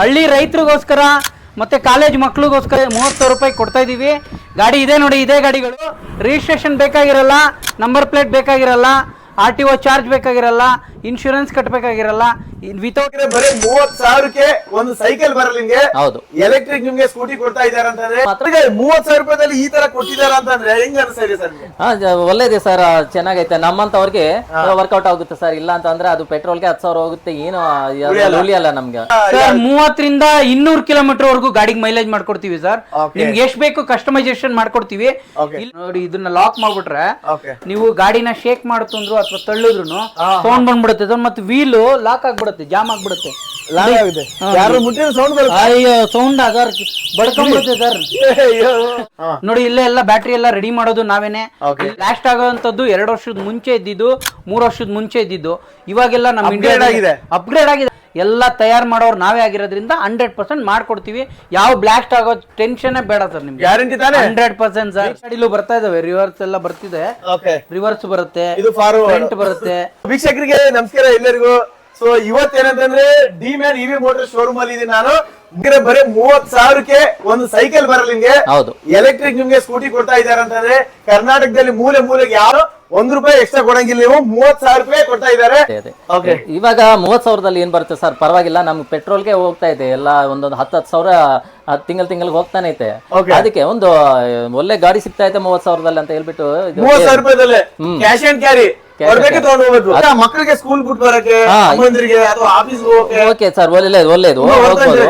ಹಳ್ಳಿ ರೈತರಿಗೋಸ್ಕರ ಮತ್ತೆ ಕಾಲೇಜ್ ಮಕ್ಳಿಗೋಸ್ಕರ ಮೂವತ್ತು ಸಾವಿರ ರೂಪಾಯಿ ಕೊಡ್ತಾ ಇದೀವಿ ಗಾಡಿ ಇದೆ ನೋಡಿ, ಇದೇ ಗಾಡಿಗಳು. ರಿಜಿಸ್ಟ್ರೇಷನ್ ಬೇಕಾಗಿರಲ್ಲ ನಂಬರ್ ಪ್ಲೇಟ್ ಬೇಕಾಗಿರಲ್ಲ ಆರ್ ಟಿ ಒ ಚಾರ್ಜ್ ಬೇಕಾಗಿರಲ್ಲ ಇನ್ಶೂರೆನ್ಸ್ ಕಟ್ಟಬೇಕಾಗಿರಲ್ಲ ವಿತೌಟ್ ಬರೀ ಮೂವತ್ ಸಾವಿರಕ್ಕೆ ಒಂದು ಸೈಕಲ್ ಬರಲ್ಲ ನಿಮ್ಗೆ. ಹೌದು. ಎಲೆಕ್ಟ್ರಿಕ್ ನಿಮ್ಗೆ ಸ್ಕೂಟಿ ಕೊಡ್ತಾ ಇದಾರೆ ಅಂತಂದ್ರೆ. ಮೂವತ್ ಸಾವಿರ ರೂಪಾಯಿದಲ್ಲಿ ಈ ತರ ಕೊಟ್ಟಿದಾರ ಅಂತಂದ್ರೆ ಹೆಂಗ್ ಅನ್ಸ್ತಾ ಇದೆ ಸರ್ ಒಳ್ಳೇದೆ ಹಾ ಜ- ಒಳ್ಳೇದೇ ಸರ್ ಚೆನ್ನಾಗೈತೆ. ನಮ್ಮಂತವ್ರಿಗೆ ವರ್ಕೌಟ್ ಆಗುತ್ತೆ ಸರ್. ಇಲ್ಲ ಅಂತಂದ್ರೆ ಅದು ಪೆಟ್ರೋಲ್ಗೆ ಹತ್ತು ಸಾವಿರ ಹೋಗುತ್ತೆ ಏನು ಉಳಿಯಲ್ಲ. ನಮ್ಗೆ. ಸರ್ ಮೂವತ್ತರಿಂದ ಇನ್ನೂರು ಕಿಲೋಮೀಟರ್ ವರೆಗೂ ಗಾಡಿಗೆ ಮೈಲೇಜ್ ಮಾಡ್ಕೊಡ್ತೀವಿ ಸರ್. ನಿಮ್ಗೆ ಎಷ್ಟು ಬೇಕು ಕಸ್ಟಮೈಸೇಷನ್ ಮಾಡ್ಕೊಡ್ತೀವಿ. ನೋಡಿ ಇದನ್ನ ಲಾಕ್ ಮಾಡ್ಬಿಟ್ರೆ ಓಕೆ ನೀವು ಗಾಡಿನ ಶೇಕ್ ಮಾಡ್ತಂದ್ರು ಅಥವಾ ತಳ್ಳಿದ್ರು ಸೌಂಡ್ ಬಂದ್ಬಿಡುತ್ತೆ. ಸರ್ ಮತ್ತೆ ವೀಲು ಲಾಕ್ ಆಗ್ಬಿಡುತ್ತೆ ಜಾಮ್ ಆಗ್ಬಿಡುತ್ತೆ. ಲಾಗ್ ಆಗಿದೆ. ಯಾರು ಮುಟ್ಟಿನ ಸೌಂಡ್ ಬರುತ್ತೆ? ಅಯ್ಯೋ ಸೌಂಡ್ ಸರ್? ಬಡ್ಕೊಂಡ್ಬಿಡುತ್ತೆ ಸರ್. ಅಯ್ಯೋ. ಹಾ. ನೋಡಿ ಇಲ್ಲೇ ಎಲ್ಲ ಬ್ಯಾಟ್ರಿ ಎಲ್ಲ ರೆಡಿ ಮಾಡೋದು ನಾವೇನೆ. Okay. ಲಾಸ್ಟ್ ಆಗೋವಂಥದ್ದು ಎರಡು ವರ್ಷದ ಮುಂಚೆ ಇದ್ದಿದ್ದು ಮೂರು ವರ್ಷದ ಮುಂಚೆ ಇದ್ದಿದ್ದು. ಇವಾಗೆಲ್ಲ ನಮ್ಮ Upgrade ಇಂಡಿಯಾ ಆಗಿದೆ. ಅಪ್ಗ್ರೇಡ್ ಆಗಿದೆ. ಎಲ್ಲ ತಯಾರು ಮಾಡೋರು ನಾವೇ ಆಗಿರೋದ್ರಿಂದ ಹಂಡ್ರೆಡ್ ಪರ್ಸೆಂಟ್ ಮಾಡ್ಕೊಡ್ತೀವಿ. ಯಾವ ಬ್ಲಾಸ್ಟ್ ಆಗೋ ಟೆನ್ಷನ್ ಬೇಡ ಸರ್ ನಿಮ್ಗೆ. ಗ್ಯಾರಂಟಿ ತಾನೇ? Hundred percent sir. ಗಾಡಿಲು ಬರ್ತಾ ಇದಾವೆ ರಿವರ್ಸ್ ಎಲ್ಲ ಬರ್ತಿದೆ. ಓಕೆ ರಿವರ್ಸ್ ಬರುತ್ತೆ ಇದು ಫಾರ್ವರ್ಡ್ ಬರುತ್ತೆ. ವೀಕ್ಷಕರಿಗೆ ನಮಸ್ಕಾರ ಎಲ್ಲರಿಗೂ. So ಇವತ್ತೇನಂತಂದ್ರೆ D man EV motor showroom ಅಲ್ಲಿ ಇದೀನಿ ನಾನು. ನಿಮ್ಗೆ ಬರೀ ಮೂವತ್ ಸಾವಿರಕ್ಕೆ ಒಂದು ಸೈಕಲ್ ಬರಲ್ಲ ನಿಮ್ಗೆ. ಹೌದು. ಎಲೆಕ್ಟ್ರಿಕ್ ನಿಮ್ಗೆ ಸ್ಕೂಟಿ ಕೊಡ್ತಾ ಇದಾರೆ ಅಂತಂದ್ರೆ ಕರ್ನಾಟಕದಲ್ಲಿ ಮೂಲೆ ಮೂಲೆಗೆ ಯಾರು ಒಂದ್ ರೂಪಾಯಿ ಎಕ್ಸ್ಟ್ರಾ ಕೊಡಂಗಿಲ್ಲ ನೀವು ಮೂವತ್ ಸಾವಿರ ರೂಪಾಯಿ ಕೊಡ್ತಾ ಇದಾರೆ ಇವಾಗ ಮೂವತ್ ಸಾವಿರದಲ್ಲಿ ಏನ್ ಬರುತ್ತೆ ಸರ್? ಪರವಾಗಿಲ್ಲ ನಮ್ಗೆ ಪೆಟ್ರೋಲ್ಗೆ ಹೋಗ್ತಾ ಇದೆ. ಎಲ್ಲ ಒಂದೊಂದು ಹತ್ತು ಹತ್ತು ಸಾವಿರ ತಿಂಗಳ ತಿಂಗಳಿಗೆ ಹೋಗ್ತಾನೆ ಐತೆ. Okay. ಅದಕ್ಕೆ ಒಂದು ಒಳ್ಳೆ ಗಾಡಿ ಸಿಗ್ತಾ ಐತೆ ಮೂವತ್ ಸಾವಿರದಲ್ಲಿ ಅಂತ ಹೇಳ್ಬಿಟ್ಟು ಇದು ಮೂವತ್ ಸಾವಿರ ರೂಪಾಯಿದಲ್ಲೇ. ಕ್ಯಾಶ್ ಅಂಡ್ ಕ್ಯಾರಿ ಮಕ್ಕಳಿಗೆ ಸ್ಕೂಲ್ ಬಿಟ್ಟು ಬರಕ್ಕೆ. ಅಮ್ಮಂದಿರಿಗೆ ಅಥವಾ ಆಫೀಸ್ ಹೋಗಕ್ಕೆ. ಓಕೆ ಸರ್ ಒಳ್ಳೇದು ಒಳ್ಳೇದು ಹೋಗ್ಬೋದು.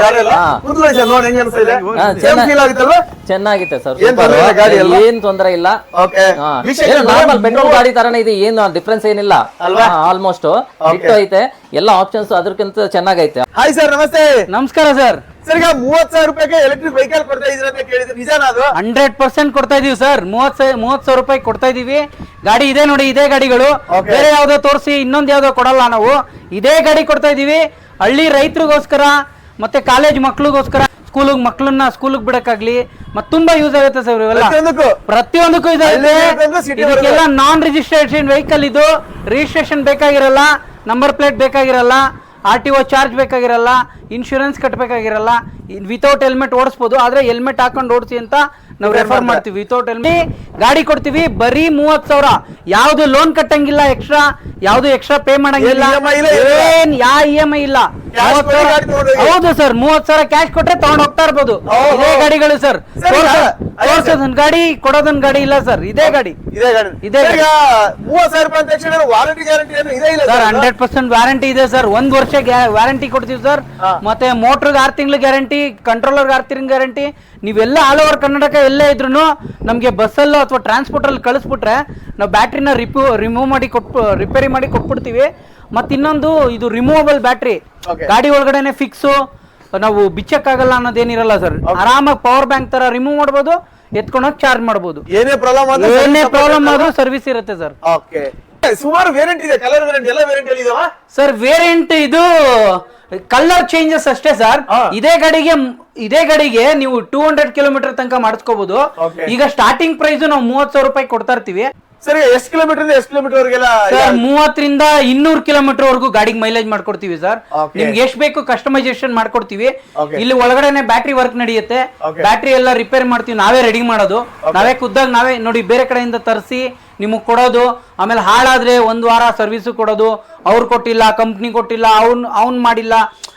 ಕೂತ್ಕೊಳ್ಳಿ ಸರ್ ನೋಡಿ ಹೆಂಗ್ ಅನ್ಸ್ತಾ ಇದೆ? ಚೆನ್ನಾಗಿ- feel ಆಗುತ್ತಲ್ವಾ? ಚೆನ್ನಾಗಿದೆ ಸರ್ ಏನ್ ಗಾಡಿ ಅಲ್ವಾ? ಏನ್ ತೊಂದರೆ ಇಲ್ಲ. ಓಕೆ ನಾರ್ಮಲ್ ಪೆಟ್ರೋಲ್ ಗಾಡಿ ತರನೇ ಇದೆ ಏನು ಡಿಫ್ರೆನ್ಸ್ ಏನಿಲ್ಲ. ಅಲ್ವಾ? ಆಲ್ಮೋಸ್ಟ್ ಐತೆ ಎಲ್ಲ ಆಪ್ಷನ್ಸ್ ಅದಕ್ಕಿಂತ ಚೆನ್ನಾಗೈತೆ. ಹಾಯ್ ಸರ್ ನಮಸ್ತೆ. ನಮಸ್ಕಾರ ಸರ್ ಸರ್ ಈಗ ಮೂವತ್ ಸಾವಿರ ರೂಪಾಯಿಗೆ ಎಲೆಕ್ಟ್ರಿಕ್ ವೆಹಿಕಲ್ ಕೊಡ್ತಾ ಅಂತ ಕೇಳಿದ್ರೆ. ನಿಜಾನ ಅದು? ಹಂಡ್ರೆಡ್ ಪರ್ಸೆಂಟ್ ಕೊಡ್ತಾ ಇದೀವಿ ಸರ್. ಮೂವತ್ ಮೂವತ್ ಸಾವಿರ ರೂಪಾಯಿ ಕೊಡ್ತಾ ಇದೀವಿ. ಗಾಡಿ ಇದೆ ನೋಡಿ ಇದೇ ಗಾಡಿಗಳು. ಬೇರೆ ಯಾವ್ದೋ ತೋರಿಸಿ ಇನ್ನೊಂದ್ ಯಾವ್ದೋ ಕೊಡಲ್ಲ ನಾವು. ಇದೇ ಗಾಡಿ ಕೊಡ್ತಾ ಇದೀವಿ. ಹಳ್ಳಿ ರೈತರಿಗೋಸ್ಕರ ಮತ್ತೆ ಕಾಲೇಜ್ ಮಕ್ಳಿಗೋಸ್ಕರ ಸ್ಕೂಲಿಗೆ ಮಕ್ಳನ್ನ ಸ್ಕೂಲಿಗೆ ಬಿಡಕ್ಕಾಗ್ಲಿ ಮತ್ತೆ ತುಂಬಾ ಯೂಸ್ ಆಗುತ್ತೆ ಸರ್ ಇವೆಲ್ಲ. ಪ್ರತಿಯೊಂದಕ್ಕೂ? ಇದೆಲ್ಲ ಇದಕ್ಕೆಲ್ಲ ನಾನ್ ರಿಜಿಸ್ಟ್ರೇಷನ್ ವೆಹಿಕಲ್ ಇದು. ರಿಜಿಸ್ಟ್ರೇಷನ್ ಬೇಕಾಗಿರಲ್ಲ ನಂಬರ್ ಪ್ಲೇಟ್ ಬೇಕಾಗಿರಲ್ಲ ಆರ್ ಟಿ ಒ ಚಾರ್ಜ್ ಬೇಕಾಗಿರಲ್ಲ ಇನ್ಶೂರೆನ್ಸ್ ಕಟ್ಟಬೇಕಾಗಿರಲ್ಲ ವಿತೌಟ್ ಹೆಲ್ಮೆಟ್ ಓಡಿಸ್ಬೋದು ಆದ್ರೆ ಹೆಲ್ಮೆಟ್ ಹಾಕೊಂಡು ಓಡಿಸಿ ಅಂತ ನಾವು ರೆಫರ್ ಮಾಡ್ತೀವಿ. ವಿತೌಟ್ ಹೆಲ್ಮೆಟ್ ಗಾಡಿ ಕೊಡ್ತೀವಿ ಬರೀ ಮೂವತ್ತು ಸಾವಿರ. ಯಾವುದು ಲೋನ್ ಕಟ್ಟಂಗಿಲ್ಲ ಎಕ್ಸ್ಟ್ರಾ ಯಾವುದು ಎಕ್ಸ್ಟ್ರಾ ಪೇ ಮಾಡಂಗಿಲ್ಲ. ಏನ್ ಇಲ್ಲ, ಯಾ ಇ ಎಂ ಐ ಇಲ್ಲ. ಹೌದು ಸರ್ ಮೂವತ್ ಸಾವಿರ ಕ್ಯಾಶ್ ಕೊಟ್ರೆ ತಗೊಂಡ್ ಹೋಗ್ತಾ ಇರ್ಬೋದು. ಇದೇ ಗಾಡಿಗಳು ಸರ್ ತೋರ್ಸೋದನ್ ಗಾಡಿ ಕೊಡೋದನ್ ಗಾಡಿ ಇಲ್ಲ ಸರ್ ಇದೇ ಗಾಡಿ. ಇದೇ ಗಾಡಿ. ಇದೇ ಸರ್, ಹಂಡ್ರೆಡ್ ಪರ್ಸೆಂಟ್ ವ್ಯಾರಂಟಿ ಇದೆ ಸರ್? ಒಂದ್ ವರ್ಷ ವ್ಯಾರಂಟಿ ಕೊಡ್ತೀವಿ ಸರ್. ಮತ್ತೆ ಮೋಟರ್ ಆರು ತಿಂಗಳು ಗ್ಯಾರಂಟಿ ಕಂಟ್ರೋಲರ್ಗೆ ಆರು ತಿಂಗಳು ಗ್ಯಾರಂಟಿ ನೀವೆಲ್ಲ ಆಲ್ ಓವರ್ ಕರ್ನಾಟಕ ಎಲ್ಲೇ ಇದ್ರು ನಮಗೆ ಬಸ್ಸಲ್ಲೋ ಅಥವಾ ಟ್ರಾನ್ಸ್ಪೋರ್ಟಲ್ಲಿ ಕಳಿಸ್ಬಿಟ್ರೆ ನಾವು ಬ್ಯಾಟ್ರಿನ ರಿಪೂ ರಿಮೂವ್ ಮಾಡಿ ಕೊಟ್ಟು ರಿಪೇರಿ ಮಾಡಿ ಕೊಟ್ಬಿಡ್ತೀವಿ. ಮತ್ತೆ ಇನ್ನೊಂದು ಇದು ರಿಮೂವಬಲ್ ಬ್ಯಾಟ್ರಿ. ಗಾಡಿ ಒಳಗಡೆನೆ ಫಿಕ್ಸು ನಾವು ಬಿಚ್ಚಕ್ಕಾಗಲ್ಲ ಅನ್ನೋದೇನಿರಲ್ಲ ಸರ್ ಆರಾಮಾಗಿ ಪವರ್ ಬ್ಯಾಂಕ್ ತರ ರಿಮೂವ್ ಮಾಡ್ಬೋದು ಎತ್ಕೊಂಡೋಗಿ ಚಾರ್ಜ್ ಮಾಡ್ಬೋದು. ಏನೇ ಪ್ರಾಬ್ಲಮ್ ಏನೇ ಪ್ರಾಬ್ಲಮ್ ಆದ್ರೂ ಸರ್ವಿಸ್ ಇರುತ್ತೆ ಸರ್ ಓಕೆ ಸುಮಾರು ವೇರಿಯಂಟ್ ಇದೆ ಕಲರ್ ವೇರಿಯಂಟ್ ಎಲ್ಲ ವೇರಿಯಂಟ್ ಅಲ್ಲಿ ಇದಾವ? ಸರ್ ವೇರಿಯಂಟ್ ಇದು ಕಲರ್ ಚೇಂಜಸ್ ಅಷ್ಟೇ ಸರ್. ಇದೇ ಗಾಡಿಗೆ ಇದೇ ಗಾಡಿಗೆ ನೀವು ಟೂ ಹಂಡ್ರೆಡ್ ಕಿಲೋಮೀಟರ್ ತನಕ ಮಾಡಿಸ್ಕೋಬಹುದು ಈಗ ಸ್ಟಾರ್ಟಿಂಗ್ ಪ್ರೈಸ್ ನಾವು ಮೂವತ್ ಸಾವಿರ ರೂಪಾಯಿ ಕೊಡ್ತಾ ಇರ್ತೀವಿ. ಸರ್ ಎಷ್ಟು ಕಿಲೋಮೀಟರ್ ಎಷ್ಟು ಕಿಲೋಮೀಟರ್ ವರೆಗೆಲ್ಲ ಸರ್ ಮೂವತ್ತರಿಂದ ಇನ್ನೂರು ಕಿಲೋಮೀಟರ್ ವರೆಗೂ ಗಾಡಿಗೆ ಮೈಲೇಜ್ ಮಾಡ್ಕೊಡ್ತೀವಿ ಸರ್. ನಿಮ್ಗೆ ಎಷ್ಟು ಬೇಕು ಕಸ್ಟಮೈಸೇಷನ್ ಮಾಡ್ಕೊಡ್ತೀವಿ. ಇಲ್ಲಿ ಒಳಗಡೆನೆ ಬ್ಯಾಟ್ರಿ ವರ್ಕ್ ನಡೆಯುತ್ತೆ. ಬ್ಯಾಟ್ರಿ ಎಲ್ಲ ರಿಪೇರ್ ಮಾಡ್ತೀವಿ ನಾವೇ ರೆಡಿ ಮಾಡೋದು. ನಾವೇ ಖುದ್ದಾಗ ನಾವೇ ನೋಡಿ ಬೇರೆ ಕಡೆಯಿಂದ ತರಿಸಿ ನಿಮಗೆ ಕೊಡೋದು ಆಮೇಲೆ ಹಾಳಾದರೆ ಒಂದು ವಾರ ಸರ್ವಿಸು ಕೊಡೋದು ಅವ್ರು ಕೊಟ್ಟಿಲ್ಲ ಕಂಪ್ನಿ ಕೊಟ್ಟಿಲ್ಲ ಅವ್ನು ಅವ್ನು ಮಾಡಿಲ್ಲ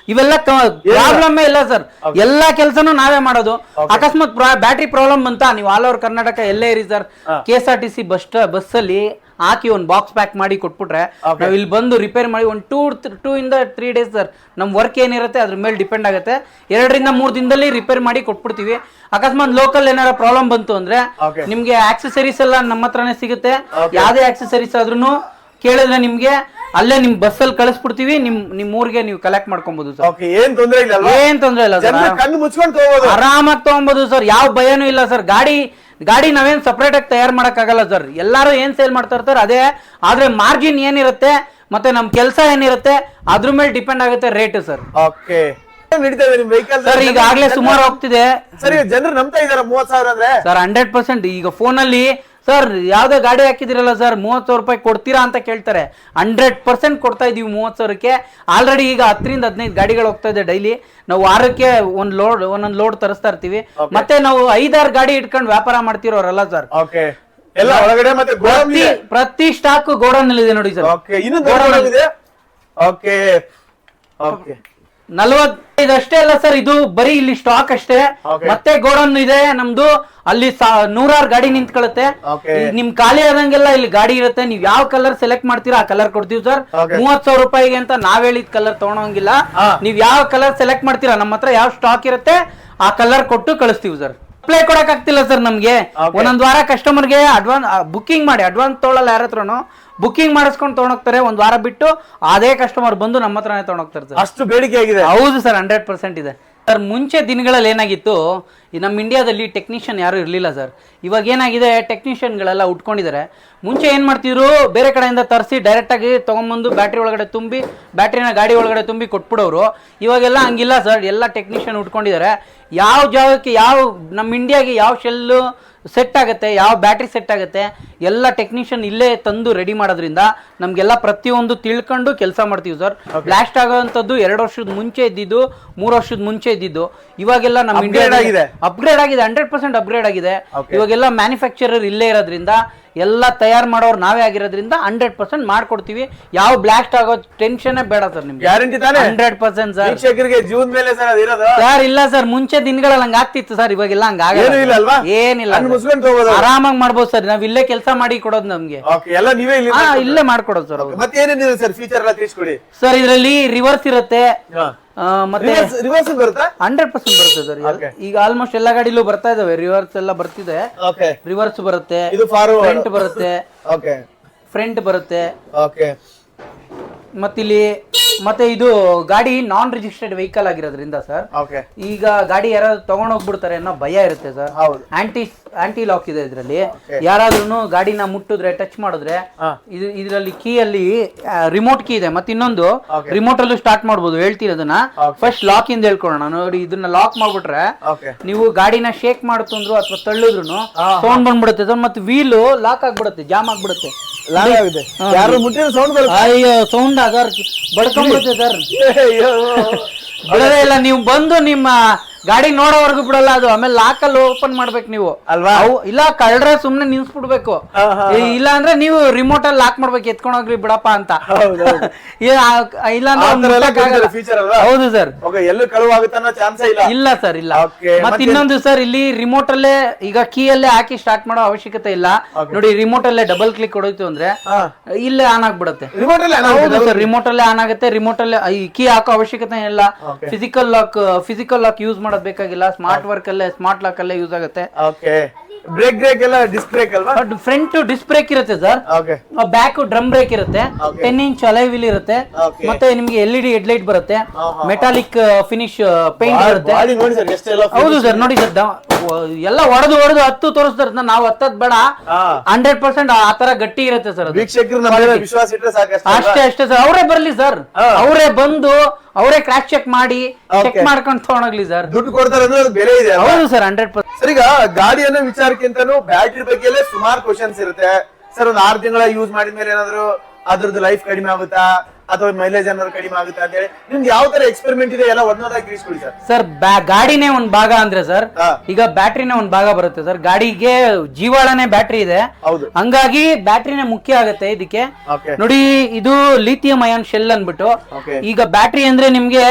ಇವೆಲ್ಲ ಪ್ರಾಬ್ಲಮ್ ಇಲ್ಲ ಸರ್ ಎಲ್ಲಾ ಕೆಲಸನೂ ನಾವೇ ಮಾಡೋದು. ಅಕಸ್ಮಾತ್ ಬ್ಯಾಟ್ರಿ ಪ್ರಾಬ್ಲಮ್ ಅಂತ ನೀವು ಆಲ್ ಓವರ್ ಕರ್ನಾಟಕ ಎಲ್ಲೇ ಇರಿ sir K S R T C bus bus ಅಲ್ಲಿ ಹಾಕಿ ಒಂದು ಬಾಕ್ಸ್ ಪ್ಯಾಕ್ ಮಾಡಿ ಕೊಟ್ಬಿಟ್ರೆ ನಾವು ಇಲ್ಲಿ ಬಂದು ರಿಪೇರ್ ಮಾಡಿ ಒಂದು ಟೂ ಟೂ ಇಂದ ತ್ರೀ ಡೇಸ್ ಸರ್ ನಮ್ಮ ವರ್ಕ್ ಏನಿರುತ್ತೆ ಅದ್ರ ಮೇಲೆ ಡಿಪೆಂಡ್ ಆಗುತ್ತೆ. ಎರಡರಿಂದ ಮೂರು ದಿನದಲ್ಲಿ ರಿಪೇರ್ ಮಾಡಿ ಕೊಟ್ಬಿಡ್ತೀವಿ. ಅಕಸ್ಮಾತ್ ಲೋಕಲ್ ಏನಾರ ಪ್ರಾಬ್ಲಮ್ ಬಂತು ಅಂದ್ರೆ. ನಿಮ್ಗೆ ಆಕ್ಸೆಸರೀಸ್ ಎಲ್ಲ ನಮ್ಮ ಹತ್ರನೇ ಸಿಗುತ್ತೆ. ಯಾವ್ದೇ ಆಕ್ಸೆಸರೀಸ್ ಆದ್ರೂ ಕೇಳಿದ್ರೆ ನಿಮ್ಗೆ ಅಲ್ಲೇ ನಿಮ್ ಬಸ್ಸಲ್ಲಿ ಕಳಿಸ್ಬಿಡ್ತೀವಿ ನಿಮ್ ನಿಮ್ ಊರಿಗೆ ನೀವು ಕಲೆಕ್ಟ್ ಮಾಡ್ಕೊಬಹುದು ಸರ್ ಓಕೆ ಏನ್ ತೊಂದ್ರೆ ಇಲ್ಲ ಅಲ್ವಾ? ಏನ್ ತೊಂದ್ರೆ ಇಲ್ಲ ಸರ್ ಜನ ಕಣ್ಣು ಮುಚ್ಕೊಂಡು ಆರಾಮಾಗಿ ತಗೊಬಹುದು ಸರ್ ಯಾವ ಭಯನೂ ಇಲ್ಲ ಸರ್ ಗಾಡಿ ಗಾಡಿ ನಾವೇನ್ ಸಪ್ರೇಟ್ ಆಗಿ ತಯಾರು ಮಾಡಕ್ ಆಗಲ್ಲ ಸರ್ ಎಲ್ಲಾರು ಏನ್ ಸೇಲ್ ಮಾಡ್ತಾ ಇರ್ತಾರೆ ಅದೇ ಆದ್ರೆ ಮಾರ್ಜಿನ್ ಏನಿರುತ್ತೆ ಮತ್ತೆ ನಮ್ ಕೆಲಸ ಏನಿರುತ್ತೆ ಅದ್ರ ಮೇಲೆ ಡಿಪೆಂಡ್ ಆಗುತ್ತೆ ರೇಟ್ ಸರ್ ಓಕೆ ನಡೀತಾ ಇದೆ ನಿಮ್ ವೆಹಿಕಲ್ ಸರ್ ಈಗಾಗ್ಲೇ ಸುಮಾರು ಹೋಗ್ತಿದೆ. ಸರಿ ಜನರು ನಂಬ್ತಾ ಇದಾರೆ ಮೂವತ್ ಸಾವಿರ ಅಂದ್ರೆ? ಸರ್ ಹಂಡ್ರೆಡ್ ಪರ್ಸೆಂಟ್ ಈಗ ಫೋನಲ್ಲಿ ಸರ್ ಯಾವುದೇ ಗಾಡಿ ಹಾಕಿದಿರಲ್ಲ ಸರ್ ಮೂವತ್ತು ಸಾವಿರ ರೂಪಾಯಿ ಕೊಡ್ತೀರಾ ಅಂತ ಕೇಳ್ತಾರೆ. ಹಂಡ್ರೆಡ್ ಪರ್ಸೆಂಟ್ ಕೊಡ್ತಾ ಇದ್ದೀವಿ ಮೂವತ್ತು ಸಾವಿರಕ್ಕೆ. ಆಲ್ರೆಡಿ ಈಗ ಹತ್ತರಿಂದ ಹದಿನೈದು ಗಾಡಿಗಳು ಹೋಗ್ತಾ ಇದೆ ಡೈಲಿ ನಾವು ವಾರಕ್ಕೆ ಒಂದ್ ಲೋಡ್ ಒಂದೊಂದು ಲೋಡ್ ತರಿಸ್ತಾ ಇರ್ತೀವಿ. ಮತ್ತೆ ನಾವು ಐದಾರು ಗಾಡಿ ಇಟ್ಕೊಂಡು ವ್ಯಾಪಾರ ಮಾಡ್ತಿರೋರಲ್ಲ ಸರ್ ಓಕೆ ಎಲ್ಲ ಒಳಗಡೆ ಮತ್ತೆ ಪ್ರತಿ ಪ್ರತಿ ಸ್ಟಾಕ್ ಗೋಡನ್ ಅಲ್ಲಿ ಇದೆ ನೋಡಿ ಸರ್ ಓಕೆ ಇನ್ನು ಗೋಡೌನ್ ಇದೆ? ಓಕೆ ಓಕೆ ನಲ್ವತ್ತೈದು ಅಷ್ಟೇ ಅಲ್ಲ ಸರ್ ಇದು ಬರೀ ಇಲ್ಲಿ ಸ್ಟಾಕ್ ಅಷ್ಟೇ. ಮತ್ತೆ ಗೋಡನ್ ಇದೆ ನಮ್ದು ಅಲ್ಲಿ ನೂರಾರು ಗಾಡಿ ನಿಂತ್ಕೊಳ್ಳುತ್ತೆ. ನಿಮ್ ಖಾಲಿ ಆದಂಗೆಲ್ಲ ಇಲ್ಲಿ ಗಾಡಿ ಇರುತ್ತೆ ನೀವ್ ಯಾವ ಕಲರ್ ಸೆಲೆಕ್ಟ್ ಮಾಡ್ತೀರಾ ಆ ಕಲರ್ ಕೊಡ್ತೀವಿ ಸರ್. ಮೂವತ್ ಸಾವಿರ ರೂಪಾಯಿಗೆ ಅಂತ ನಾವ್ ಹೇಳಿದ ಕಲರ್ ತಗೊಳಂಗಿಲ್ಲ. ನೀವ್ ಯಾವ ಕಲರ್ ಸೆಲೆಕ್ಟ್ ಮಾಡ್ತೀರಾ ನಮ್ಮ ಹತ್ರ ಯಾವ ಸ್ಟಾಕ್ ಇರುತ್ತೆ ಆ ಕಲರ್ ಕೊಟ್ಟು ಕಳಿಸ್ತೀವಿ ಸರ್. ಅಪ್ಲೈ ಕೊಡಕ್ ಆಗ್ತಿಲ್ಲ ಸರ್ ನಮ್ಗೆ. ಒಂದೊಂದ್ ವಾರ ಕಸ್ಟಮರ್ಗೆ ಅಡ್ವಾನ್ಸ್ ಬುಕಿಂಗ್ ಮಾಡಿ ಅಡ್ವಾನ್ಸ್ ತೊಗೊಳಲ್ಲ ಯಾರ ಹತ್ರನು ಬುಕಿಂಗ್ ಮಾಡಿಸ್ಕೊಂಡು ತೊಗೊಂಡೋಗ್ತಾರೆ ಒಂದ್ ವಾರ ಬಿಟ್ಟು ಅದೇ ಕಸ್ಟಮರ್ ಬಂದು ನಮ್ಮ ಹತ್ರನೇ ತೊಗೊಂಡೋಗ್ತಾರೆ ಸರ್ ಅಷ್ಟು ಬೇಡಿಕೆ ಆಗಿದೆ. ಹೌದು ಸರ್ ಹಂಡ್ರೆಡ್ ಪರ್ಸೆಂಟ್ ಇದೆ. ಸರ್, ಮುಂಚೆ ದಿನಗಳಲ್ಲಿ ಏನಾಗಿತ್ತು ನಮ್ಮ ಇಂಡಿಯಾದಲ್ಲಿ ಟೆಕ್ನಿಷಿಯನ್ ಯಾರು ಇರಲಿಲ್ಲ ಸರ್. ಇವಾಗ ಏನಾಗಿದೆ ಟೆಕ್ನಿಷಿಯನ್ಗಳೆಲ್ಲ ಉಟ್ಕೊಂಡಿದ್ದಾರೆ. ಮುಂಚೆ ಏನು ಮಾಡ್ತಿದ್ರು, ಬೇರೆ ಕಡೆಯಿಂದ ತರಿಸಿ ಡೈರೆಕ್ಟಾಗಿ ತೊಗೊಂಬಂದು ಬ್ಯಾಟ್ರಿ ಒಳಗಡೆ ತುಂಬಿ ಬ್ಯಾಟ್ರಿನ ಗಾಡಿ ಒಳಗಡೆ ತುಂಬಿ ಕೊಟ್ಬಿಡೋರು. ಇವಾಗೆಲ್ಲ ಹಂಗಿಲ್ಲ ಸರ್, ಎಲ್ಲ ಟೆಕ್ನಿಷಿಯನ್ ಉಟ್ಕೊಂಡಿದ್ದಾರೆ. ಯಾವ ಜಾಗಕ್ಕೆ, ಯಾವ, ನಮ್ಮ ಇಂಡಿಯಾಗೆ ಯಾವ ಶೆಲ್ಲು ಸೆಟ್ ಆಗುತ್ತೆ ಯಾವ ಬ್ಯಾಟ್ರಿ ಸೆಟ್ ಆಗುತ್ತೆ ಎಲ್ಲ ಟೆಕ್ನಿಷಿಯನ್ ಇಲ್ಲೇ ತಂದು ರೆಡಿ ಮಾಡೋದ್ರಿಂದ ನಮಗೆಲ್ಲ ಪ್ರತಿಯೊಂದು ತಿಳ್ಕೊಂಡು ಕೆಲಸ ಮಾಡ್ತೀವಿ ಸರ್ ಬ್ಲಾಸ್ಟ್ ಆಗೋವಂಥದ್ದು ಎರಡು ವರ್ಷದ ಮುಂಚೆ ಇದ್ದಿದ್ದು ಮೂರು ವರ್ಷದ ಮುಂಚೆ ಇದ್ದಿದ್ದು. ಇವಾಗೆಲ್ಲ ನಮ್ಮ ಇಂಡಿಯಾ. ಅಪ್ಗ್ರೇಡ್ ಆಗಿದೆ. ಹಂಡ್ರೆಡ್ ಪರ್ಸೆಂಟ್ ಅಪ್ಗ್ರೇಡ್ ಆಗಿದೆ. ಇವಾಗೆಲ್ಲ ಮ್ಯಾನುಫ್ಯಾಕ್ಚರರ್ ಇಲ್ಲೇ ಇರೋದ್ರಿಂದ ಎಲ್ಲ ತಯಾರು ಮಾಡೋರು ನಾವೇ ಆಗಿರೋದ್ರಿಂದ ಹಂಡ್ರೆಡ್ ಪರ್ಸೆಂಟ್ ಮಾಡ್ಕೊಡ್ತೀವಿ. ಯಾವ ಬ್ಲಾಸ್ಟ್ ಆಗೋ ಟೆನ್ಷನ್ ಬೇಡ ಸರ್ ನಿಮ್ಗೆ. ಗ್ಯಾರಂಟಿ ತಾನೇ? ಹಂಡ್ರೆಡ್ ಪರ್ಸೆಂಟ್ ಸರ್ ಜೀವನ ಮೇಲೆ ಸರ್ ಇಲ್ಲ ಸರ್ ಮುಂಚೆ ದಿನಗಳಲ್ಲಿ ಹಂಗಾಗ್ತಿತ್ತು ಸರ್ ಇವಾಗೆಲ್ಲ ಹಂಗ ಅಲ್ವಾ? ಏನಿಲ್ಲ ಆರಾಮಾಗಿ ಮಾಡ್ಬೋದು ಸರ್. ನಾವ್ ಇಲ್ಲೇ ಕೆಲಸ ಮಾಡಿ ಕೊಡೋದು ನಮ್ಗೆ. ಓಕೆ ಎಲ್ಲ ನೀವೇ ಇಲ್ಲಿ ಹಾ ಇಲ್ಲೇ ಮಾಡ್ಕೊಡೋದು ಸರ್ ಮತ್ತೆ ಏನೇನಿದೆ ಸರ್? ಫೀಚರ್ ಎಲ್ಲ ತಿಳಿಸ್ಕೊಡಿ. ಸರ್ ಇದರಲ್ಲಿ ರಿವರ್ಸ್ ಇರುತ್ತೆ. ಆ, ಮತ್ತೆ ರಿವರ್ಸ್ ಬರುತ್ತಾ? ಹಂಡ್ರೆಡ್ ಪರ್ಸೆಂಟ್ ಬರುತ್ತೆ ಸರ್. ಈಗ ಆಲ್ಮೋಸ್ಟ್ ಎಲ್ಲ ಗಾಡಿಲೂ ಬರ್ತಾ ಇದಾವೆ. ರಿವರ್ಸ್ ಎಲ್ಲ ಬರ್ತಿದೆ. ಓಕೆ ರಿವರ್ಸ್ ಬರುತ್ತೆ. ಇದು ಫಾರ್ವರ್ಡ್ ಫ್ರಂಟ್ ಬರುತ್ತೆ. ಓಕೆ ಫ್ರಂಟ್ ಬರುತ್ತೆ. ಓಕೆ ಮತ್ತಿಲ್ಲಿ ಮತ್ತೆ ಇದು ಗಾಡಿ ನಾನ್ ರಿಜಿಸ್ಟರ್ಡ್ ವೆಹಿಕಲ್ ಆಗಿರೋದ್ರಿಂದ ಸರ್ ಓಕೆ ಈಗ ಗಾಡಿ ಯಾರಾದ್ರೂ ತಗೊಂಡೋಗ್ಬಿಡ್ತಾರೆ ಅನ್ನೋ ಭಯ ಇರುತ್ತೆ ಸರ್ ಹೌದು. ಆಂಟಿ ಆಂಟಿ ಲಾಕ್ ಇದೆ ಇದರಲ್ಲಿ. ಯಾರಾದ್ರೂ ಗಾಡಿನ ಮುಟ್ಟಿದ್ರೆ ಟಚ್ ಮಾಡಿದ್ರೆ. ಇದು ಇದರಲ್ಲಿ ಕೀ ಅಲ್ಲಿ ರಿಮೋಟ್ ಕೀ ಇದೆ. ಮತ್ತೆ ಇನ್ನೊಂದು ರಿಮೋಟ್ ಅಲ್ಲೂ ಸ್ಟಾರ್ಟ್ ಮಾಡ್ಬೋದು. ಹೇಳ್ತೀನಿ ಅದನ್ನ. ಫಸ್ಟ್ ಲಾಕ್ ಇಂದ ಹೇಳ್ಕೊಳ್ಳೋಣ. ನೋಡಿ ಇದನ್ನ ಲಾಕ್ ಮಾಡ್ಬಿಟ್ರೆ ನೀವು ಗಾಡಿನ ಶೇಕ್ ಮಾಡ್ತಂದ್ರು ಅಥವಾ ತಳ್ಳಿದ್ರು ಸೌಂಡ್ ಬಂದ್ಬಿಡುತ್ತೆ. ಸರ್ ಮತ್ತೆ ವೀಲ್ ಲಾಕ್ ಆಗ್ಬಿಡುತ್ತೆ ಜಾಮ್ ಆಗ್ಬಿಡುತ್ತೆ. ಲಾಗ್ ಆಗಿದೆ. ಯಾರು ಮುಟ್ಟಿದ್ರೆ ಸೌಂಡ್ ಅಯ್ಯೋ ಸೌಂಡ್ ಆಗ ಬಡ್ಕೊಂಡ್ಬಿಡುತ್ತೆ ಸರ್ ಇಲ್ಲ ನೀವು ಬಂದು ನಿಮ್ಮ ಗಾಡಿ ನೋಡೋವರೆಗೂ ಬಿಡಲ್ಲ ಅದು. ಆಮೇಲೆ ಲಾಕಲ್ಲಿ ಓಪನ್ ಮಾಡ್ಬೇಕು ನೀವು. ಅಲ್ವಾ? ಅವು ಇಲ್ಲ ಕಳ್ರೆ ಸುಮ್ನೆ ನಿಲ್ಸ್ಬಿಡ್ಬೇಕು. ಇಲ್ಲ ಅಂದ್ರೆ ನೀವು ರಿಮೋಟ್ ಅಲ್ಲಿ ಲಾಕ್ ಮಾಡ್ಬೇಕು. ಎತ್ಕೊಂಡೋಗ್ರಿ ಬಿಡಪ್ಪ ಅಂತ. ಇಲ್ಲ? ಹೌದು. ಸರ್ ಎಲ್ಲೂ ಚಾನ್ಸೇ ಇಲ್ಲ. ಇಲ್ಲ ಸರ್ ಇಲ್ಲ. ಮತ್ತೆ ಇನ್ನೊಂದು ಸರ್ ಇಲ್ಲಿ ರಿಮೋಟ್ ಅಲ್ಲೇ ಈಗ ಕೀ ಅಲ್ಲೇ ಹಾಕಿ ಸ್ಟಾರ್ಟ್ ಮಾಡೋ ಅವಶ್ಯಕತೆ ಇಲ್ಲ. ನೋಡಿ ರಿಮೋಟ್ ಅಲ್ಲೇ ಡಬಲ್ ಕ್ಲಿಕ್ ಹೊಡೋಯ್ತು ಅಂದ್ರೆ ಇಲ್ಲೇ ಆನ್ ಆಗ್ಬಿಡುತ್ತೆ. ರಿಮೋಟ್ ಅಲ್ಲಿ ಹೌದು ಸರ್ ರಿಮೋಟ್ ಅಲ್ಲೇ ಆನ್ ಆಗುತ್ತೆ. ರಿಮೋಟ್ ಅಲ್ಲೇ ಈ ಕೀ ಹಾಕೋ ಅವಶ್ಯಕತೆ ಇಲ್ಲ. Physical lock physical lock use ಮಾಡೋದ್ ಬೇಕಾಗಿಲ್ಲ. ಸ್ಮಾರ್ಟ್ ವರ್ಕ್ ಅಲ್ಲೇ ಸ್ಮಾರ್ಟ್ ಲಾಕ್ ಅಲ್ಲೇ ಯೂಸ್ ಆಗುತ್ತೆ. ಓಕೆ ಬ್ರೇಕ್ ಬ್ರೇಕ್ ಎಲ್ಲ ಡಿಸ್ಕ್ ಬ್ರೇಕ್ ಅಲ್ವಾ? ಫ್ರಂಟ್ ಡಿಸ್ ಬ್ರೇಕ್ ಇರುತ್ತೆ sir okay back drum brake ಇರುತ್ತೆ. ಟೆನ್ ಇಂಚ್ ಅಲೈವಿಲ್ ಇರುತ್ತೆ. Okay. ಮತ್ತೆ ನಿಮ್ಗೆ L E D head light ಬರುತ್ತೆ. ಮೆಟಾಲಿಕ್ ಫಿನಿಶ್ ಪೇಂಟ್ ಬರುತ್ತೆ. ನೋಡಿ ಸರ್ ಹೌದು ಸರ್ ನೋಡಿ ಸರ್ ಎಲ್ಲ ಹೊಡೆದು ಹೊಡೆದು ಹತ್ತು ತೋರಿಸ್ತಾರ. ನಾವು ಹತ್ತದ್ ಬೇಡ. ಹಂಡ್ರೆಡ್ ಪರ್ಸೆಂಟ್ ಆ ತರ ಗಟ್ಟಿ ಇರುತ್ತೆ ಸರ್ ಅದು. ವೀಕ್ಷಕರು ನಮ್ಮ ಮೇಲೆ ವಿಶ್ವಾಸ ಇಟ್ಟರೆ ಸಾಕಷ್ಟೇ ಅಷ್ಟೇ ಅಷ್ಟೇ ಸರ್. ಅವರೇ ಬರ್ಲಿ ಸರ್. ಹಾ. ಅವರೇ ಬಂದು ಅವರೇ ಕ್ರಾಶ್ ಚೆಕ್ ಮಾಡಿ ಚೆಕ್ Okay. ಮಾಡ್ಕೊಂಡು ತಗೊಂಡೋಗ್ಲಿ ಸರ್. ದುಡ್ಡು ಕೊಡ್ತಾರೆ ಅಂದ್ರೆ ಅದು ಬೆಲೆ ಇದೆ ಅಲ್ವಾ? ಹೌದು ಸರ್ ಹಂಡ್ರೆಡ್ ಪರ್ಸೆಂಟ್. ಸರ್ ಈಗ ಗಾಡಿಯನ್ನ ವಿಚಾರಕ್ಕಿಂತನೂ ಬ್ಯಾಟ್ರಿ ಬಗ್ಗೆಲೇ ಸುಮಾರು ಕ್ವಶನ್ಸ್ ಇರುತ್ತೆ. ಸರ್ ಒಂದ್ ಆರು ತಿಂಗಳ ಯೂಸ್ ಮಾಡಿದ್ಮೇಲೆ ಏನಾದ್ರು ಅದ್ರದ್ದು ಲೈಫ್ ಕಡಿಮೆ ಆಗುತ್ತಾ? ಅಥವಾ ಮೈಲೇಜ್ ಏನಾದ್ರು ಕಡಿಮೆ ಆಗುತ್ತೆ ಅಂತ ಹೇಳಿ ನಿಮ್ಗೆ ಯಾವ ತರ ಎಕ್ಸ್ಪೆರಿಮೆಂಟ್ ಇದೆ ಎಲ್ಲ ಒಂದೊಂದಾಗಿ ತಿಳಿಸ್ಕೊಡಿ ಸರ್. ಸರ್ ಗಾಡಿನೇ ಒಂದ್ ಭಾಗ ಅಂದ್ರೆ ಸರ್ ಹಾ. ಈಗ ಬ್ಯಾಟ್ರಿನೇ ಒಂದ್ ಭಾಗ ಬರುತ್ತೆ ಸರ್. ಗಾಡಿಗೆ ಜೀವಾಳನೆ ಬ್ಯಾಟ್ರಿ ಇದೆ. ಹೌದು. ಹಂಗಾಗಿ ಬ್ಯಾಟ್ರಿನೇ ಮುಖ್ಯ ಆಗುತ್ತೆ ಇದಕ್ಕೆ. ಓಕೆ ನೋಡಿ ಇದು ಲಿಥಿಯಂ ಅಯಾನ್ ಶೆಲ್ ಅಂದ್ಬಿಟ್ಟು Okay. ಈಗ ಬ್ಯಾಟ್ರಿ ಅಂದ್ರೆ ನಿಮ್ಗೆ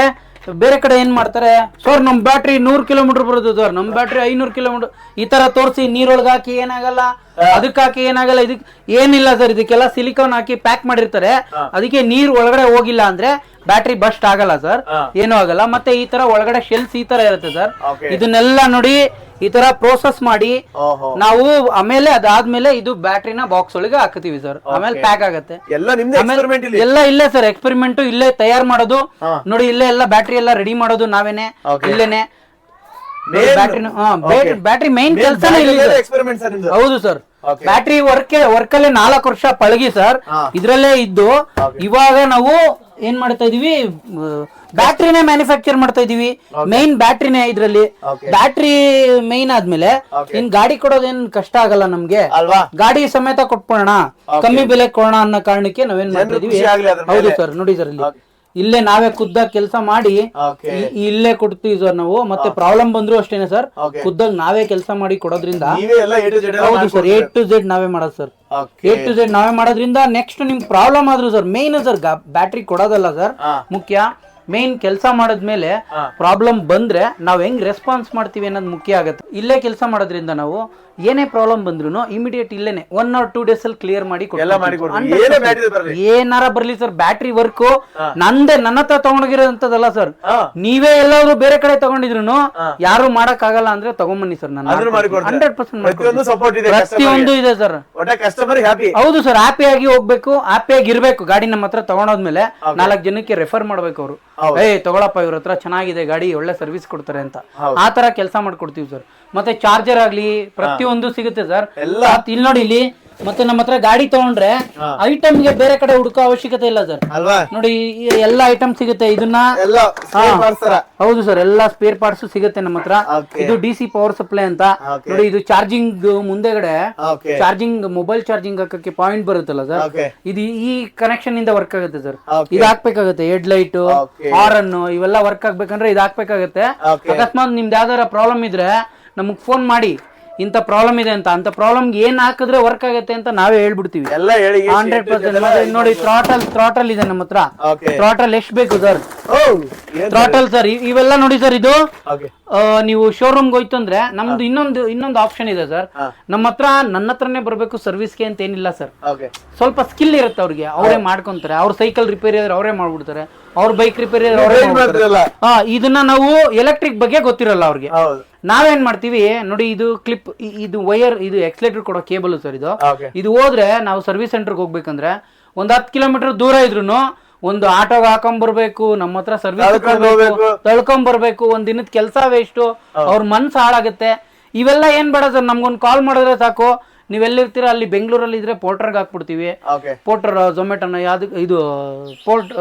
ಬೇರೆ ಕಡೆ ಏನ್ ಮಾಡ್ತಾರೆ? ಸರ್ ನಮ್ ಬ್ಯಾಟ್ರಿ ನೂರ್ ಕಿಲೋಮೀಟರ್ ಬರುತ್ತೆ ಸರ್. ನಮ್ ಬ್ಯಾಟ್ರಿ ಐನೂರ್ ಕಿಲೋಮೀಟರ್ ಈ ತರ ತೋರಿಸಿ ನೀರೊಳಗೆ ಹಾಕಿ ಏನಾಗಲ್ಲ? ಅದಕ್ಕೆ ಹಾಕಿ ಏನಾಗಲ್ಲ? ಇದಕ್ ಏನಿಲ್ಲ ಸರ್. ಇದಕ್ಕೆಲ್ಲ ಸಿಲಿಕಾನ್ ಹಾಕಿ ಪ್ಯಾಕ್ ಮಾಡಿರ್ತಾರೆ. ಅದಕ್ಕೆ ನೀರ್ ಒಳಗಡೆ ಹೋಗಿಲ್ಲ ಅಂದ್ರೆ ಬ್ಯಾಟ್ರಿ ಬಸ್ಟ್ ಆಗಲ್ಲ ಸರ್. ಏನೂ ಆಗಲ್ಲ. ಮತ್ತೆ ಈ ತರ ಒಳಗಡೆ ಶೆಲ್ಸ್ ಈ ತರ ಇರುತ್ತೆ ಸರ್ ಇದನ್ನೆಲ್ಲ ನೋಡಿ ಈ ತರ ಪ್ರೋಸೆಸ್ ಮಾಡಿ ನಾವು ಆಮೇಲೆ ಅದಾದ್ಮೇಲೆ ಇದು ಬ್ಯಾಟ್ರಿನ ಬಾಕ್ಸ್ ಒಳಗೆ ಹಾಕ್ತೀವಿ ಸರ್ ಆಮೇಲೆ ಪ್ಯಾಕ್ ಆಗುತ್ತೆ. ಎಲ್ಲ ಇಲ್ಲಿ? ಸರ್ ಎಕ್ಸ್ಪೆರಿಮೆಂಟ್ ಇಲ್ಲೇ ತಯಾರು ಮಾಡೋದು. ನೋಡಿ ಇಲ್ಲೇ ಎಲ್ಲ ಬ್ಯಾಟ್ರಿ ಎಲ್ಲ ರೆಡಿ ಮಾಡೋದು ನಾವೇನೆ. ಇಲ್ಲೇನೆ. ಬ್ಯಾಟ್ರಿ. ಬ್ಯಾಟ್ರಿ ಮೈನ್ ಕೆಲಸನೇ. ಹೌದು ಸರ್. ಬ್ಯಾಟ್ರಿ ವರ್ಕ್ ವರ್ಕ್ ಅಲ್ಲೇ ನಾಲ್ಕು ವರ್ಷ ಪಳಗಿ ಸರ್. ಇದ್ರಲ್ಲೇ ಇದ್ದು. ಇವಾಗ ನಾವು ಏನ್ ಮಾಡ್ತಾ ಇದೀವಿ ಬ್ಯಾಟ್ರಿನೇ ಮ್ಯಾನುಫ್ಯಾಕ್ಚರ್ ಮಾಡ್ತಾ ಇದೀವಿ. ಮೈನ್ ಬ್ಯಾಟ್ರಿನೇ ಇದ್ರಲ್ಲಿ. ಬ್ಯಾಟ್ರಿ ಮೈನ್ ಆದ್ಮೇಲೆ ಇನ್ ಗಾಡಿ ಕೊಡೋದೇನ್ ಕಷ್ಟ ಆಗಲ್ಲ ನಮ್ಗೆ. ಅಲ್ವಾ? ಗಾಡಿ ಸಮೇತ ಕೊಟ್ಕೊಳ್ಳೋಣ ಕಮ್ಮಿ ಬೆಲೆ ಕೊಡೋಣ ಅನ್ನೋ ಕಾರಣಕ್ಕೆ ನಾವೇನ್ ಮಾಡ್ತಾ ಇದೀವಿ. ಹೌದು ಸರ್ ನೋಡಿ ಸರ್ ಇಲ್ಲಿ. ಇಲ್ಲೇ ನಾವೇ ಖುದ್ದಾಗಿ ಕೆಲಸ ಮಾಡಿ ಇ- ಇಲ್ಲೇ ಕೊಡ್ತೀವಿ ಸರ್ ನಾವು. ಮತ್ತೆ ಪ್ರಾಬ್ಲಮ್ ಬಂದ್ರು ಅಷ್ಟೇನೆ ಸರ್ Okay. ಖುದ್ದಾಗಿ ನಾವೇ ಕೆಲಸ ಮಾಡಿ ಕೊಡೋದ್ರಿಂದ ನೀವೇ ಎಲ್ಲ ಎ ಟು ಜೆಡ್ ಹೌದು ಸರ್ ಎ ಟು ಝೆಡ್ ನಾವೇ ಮಾಡೋದು ಸರ್ ಎ ಟು ಝೆಡ್ ನಾವೇ ಮಾಡೋದ್ರಿಂದ ನೆಕ್ಸ್ಟ್ ನಿಮ್ ಪ್ರಾಬ್ಲಮ್ ಆದ್ರೂ ಸರ್ ಮೇನ್ ಸರ್ ಬ್ಯಾಟ್ರಿ ಕೊಡೋದಲ್ಲ ಸರ್ ಹಾ. ಮುಖ್ಯ. ಮೇನ್ ಕೆಲಸ ಮಾಡಿದ್ಮೇಲೆ ಪ್ರಾಬ್ಲಮ್ ಬಂದ್ರೆ ನಾವ್ ಹೆಂಗ್ ರೆಸ್ಪಾನ್ಸ್ ಮಾಡ್ತೀವಿ ಅನ್ನೋದು ಮುಖ್ಯ ಆಗುತ್ತೆ. ಇಲ್ಲೇ ಕೆಲಸ ಮಾಡೋದ್ರಿಂದ ನಾವು ಏನೇ ಪ್ರಾಬ್ಲಮ್ ಬಂದ್ರು ಇಮಿಡಿಯೇಟ್ ಇಲ್ಲೇನೆ ಒನ್ ಆರ್ ಟೂ ಡೇಸ್ ಅಲ್ಲಿ ಕ್ಲಿಯರ್ ಮಾಡಿ ಏನಾರ ಬರ್ಲಿ ಸರ್ ಬ್ಯಾಟ್ರಿ ವರ್ಕ್ ನಂದೇ ನನ್ನ ಹತ್ರ ತಗೊಂಡೋಗಿರೋಂಥದ್ದಲ್ಲ ಸರ್ ನೀವೇ ಎಲ್ಲಾದ್ರು ಬೇರೆ ಕಡೆ ತಗೊಂಡಿದ್ರು ಯಾರು ಮಾಡಕ್ ಆಗಲ್ಲ ಅಂದ್ರೆ ತಗೊಂಬನ್ನಿ ಸರ್ ನಾನು? ಹಂಡ್ರೆಡ್ ಪರ್ಸೆಂಟ್ ಪ್ರತಿಯೊಂದು ಇದೆ ಸರ್ ಒಟ್ಟ ಕಸ್ಟಮರ್ ಹ್ಯಾಪಿ ಹೌದು ಸರ್ ಹ್ಯಾಪಿ ಆಗಿ ಹೋಗ್ಬೇಕು ಹ್ಯಾಪಿ ಆಗಿ ಇರ್ಬೇಕು ಗಾಡಿ ನಮ್ಮ ಹತ್ರ ತಗೊಂಡೋದ್ಮೇಲೆ ನಾಲ್ಕು ಜನಕ್ಕೆ ರೆಫರ್ ಮಾಡ್ಬೇಕು ಅವರು. ಏ ತಗೊಳಪ್ಪ ಇವ್ರ ಹತ್ರ ಚೆನ್ನಾಗಿದೆ ಗಾಡಿ ಒಳ್ಳೆ ಸರ್ವಿಸ್ ಕೊಡ್ತಾರೆ ಅಂತ. ಆ ತರ ಕೆಲಸ ಮಾಡ್ಕೊಡ್ತೀವಿ ಸರ್. ಮತ್ತೆ ಚಾರ್ಜರ್ ಆಗ್ಲಿ ಪ್ರತಿಯೊಂದು ಸಿಗುತ್ತೆ ಸರ್. ಎಲ್ಲ. ಇಲ್ಲಿ ನೋಡಿ ಇಲ್ಲಿ ಮತ್ತೆ ನಮ್ಮ ಹತ್ರ ಗಾಡಿ ತಗೊಂಡ್ರೆ ಐಟಮ್ಗೆ ಬೇರೆ ಕಡೆ ಹುಡುಕೋ ಅವಶ್ಯಕತೆ ಇಲ್ಲ ಸರ್. ಅಲ್ವಾ? ನೋಡಿ ಈ ಎಲ್ಲ ಐಟಮ್ ಸಿಗುತ್ತೆ. ಇದನ್ನ ಎಲ್ಲ spare parts ತರ. ಹೌದು ಸರ್ ಎಲ್ಲಾ ಸ್ಪೇರ್ ಪಾರ್ಟ್ಸ್ ಸಿಗುತ್ತೆ ನಮ್ಮ ಹತ್ರ. Okay. ಇದು ಡಿ ಸಿ ಪವರ್ ಸಪ್ಲೈ ಅಂತ. Okay. ನೋಡಿ ಇದು ಚಾರ್ಜಿಂಗ್ ಮುಂದೆಗಡೆ ಚಾರ್ಜಿಂಗ್ ಮೊಬೈಲ್ ಚಾರ್ಜಿಂಗ್ ಹಾಕಕ್ಕೆ ಪಾಯಿಂಟ್ ಬರುತ್ತಲ್ಲ ಸರ್. ಇದು ಈ ಕನೆಕ್ಷನ್ ಇಂದ ವರ್ಕ್ ಆಗುತ್ತೆ ಸರ್. ಇದ್ ಇದು ಹಾಕ್ಬೇಕಾಗುತ್ತೆ. Head light Okay. ಹಾರನ್ ಇವೆಲ್ಲ ವರ್ಕ್ ಆಗ್ಬೇಕಂದ್ರೆ ಇದು ಹಾಕ್ಬೇಕಾಗತ್ತೆ. Okay. ಅಕಸ್ಮಾತ್ ನಿಮ್ದು ಯಾವ್ದಾರ ಪ್ರಾಬ್ಲಮ್ ಇದ್ರೆ ನಮಗ್ ಫೋನ್ ಮಾಡಿ. ಇಂಥ ಪ್ರಾಬ್ಲಮ್ ಇದೆ ಅಂತ. ಅಂತ ಪ್ರಾಬ್ಲಮ್ ಏನ್ ಹಾಕಿದ್ರೆ ವರ್ಕ್ ಆಗುತ್ತೆ ಅಂತ ನಾವೇ ಹೇಳ್ಬಿಡ್ತೀವಿ. ಎಲ್ಲ ಹೇಳಿ ಹಂಡ್ರೆಡ್ ಪರ್ಸೆಂಟ್ ನೋಡಿ ಥ್ರಾಟಲ್ ಥ್ರಾಟಲ್ ಇದೆ ನಮ್ಮ ಹತ್ರ. ಥ್ರಾಟಲ್ ಎಷ್ಟು ಬೇಕು ಸರ್ ತ್ರಾಟಲ್ ಥ್ರಾಟಲ್ ಸರ್ ಇವೆಲ್ಲ ನೋಡಿ ಸರ್ ಇದು. ನೀವು ಶೋರೂಮ್ ಹೋಯ್ತು ಅಂದ್ರೆ ನಮ್ದು ಇನ್ನೊಂದು ಇನ್ನೊಂದು ಆಪ್ಷನ್ ಇದೆ ಸರ್. ನಮ್ಮ ಹತ್ರ ನನ್ನ ಹತ್ರನೇ ಬರಬೇಕು ಸರ್ವಿಸ್ಗೆ ಅಂತ ಏನಿಲ್ಲ ಸರ್ ಸ್ವಲ್ಪ ಸ್ಕಿಲ್ ಇರುತ್ತೆ ಅವ್ರಿಗೆ. ಅವರೇ ಮಾಡ್ಕೊಂತಾರೆ. ಅವ್ರ ಸೈಕಲ್ ರಿಪೇರಿ ಆದ್ರೆ ಅವರೇ ಮಾಡ್ಬಿಡ್ತಾರೆ. ಅವ್ರ ಬೈಕ್ ರಿಪೇರಿ ಆದ್ರೆ ಅವರೇ ಹಾ ಇದನ್ನ ನಾವು ಎಲೆಕ್ಟ್ರಿಕ್ ಬಗ್ಗೆ ಗೊತ್ತಿರಲ್ಲ ಅವ್ರಿಗೆ. ನಾವೇನ್ ಮಾಡ್ತೀವಿ ನೋಡಿ ಇದು ಕ್ಲಿಪ್ ಇದು ವೈರ್ ಇದು ಎಕ್ಸ್ಲೇಟರ್ ಕೊಡೋ ಕೇಬಲ್ ಸರ್ ಇದು. ಇದು ಹೋದ್ರೆ ನಾವು ಸರ್ವಿಸ್ ಸೆಂಟರ್ಗೆ ಹೋಗ್ಬೇಕಂದ್ರೆ ಒಂದ್ ಹತ್ತು ಕಿಲೋಮೀಟರ್ ದೂರ ಇದ್ರು ಒಂದು ಆಟೋಗೆ ಹಾಕೊಂಡ್ ಬರ್ಬೇಕು ನಮ್ಮ ಹತ್ರ ಸರ್ವಿಸ್ ತಳ್ಕೊಂಡ್ ಹೋಗ್ಬೇಕು. ತಳ್ಕೊಂಡ್ ಬರ್ಬೇಕು ಒಂದ್ ದಿನದ ಕೆಲಸ ವೇಸ್ಟ್ ಅವ್ರ ಮನ್ಸು ಹಾಳಾಗುತ್ತೆ. ಇವೆಲ್ಲ ಏನ್ ಬೇಡ ಸರ್ ನಮ್ಗೊಂದು ಕಾಲ್ ಮಾಡಿದ್ರೆ ಸಾಕು. ನೀವೆಲ್ಲಿರ್ತೀರ ಅಲ್ಲಿ ಬೆಂಗಳೂರಲ್ಲಿ ಇದ್ರೆ ಪೋರ್ಟರ್ಗೆ ಹಾಕ್ಬಿಡ್ತೀವಿ. ಪೋರ್ಟರ್ ಝೊಮ್ಯಾಟೋನ ಯಾವ್ದು ಇದು ಪೋರ್ಟ್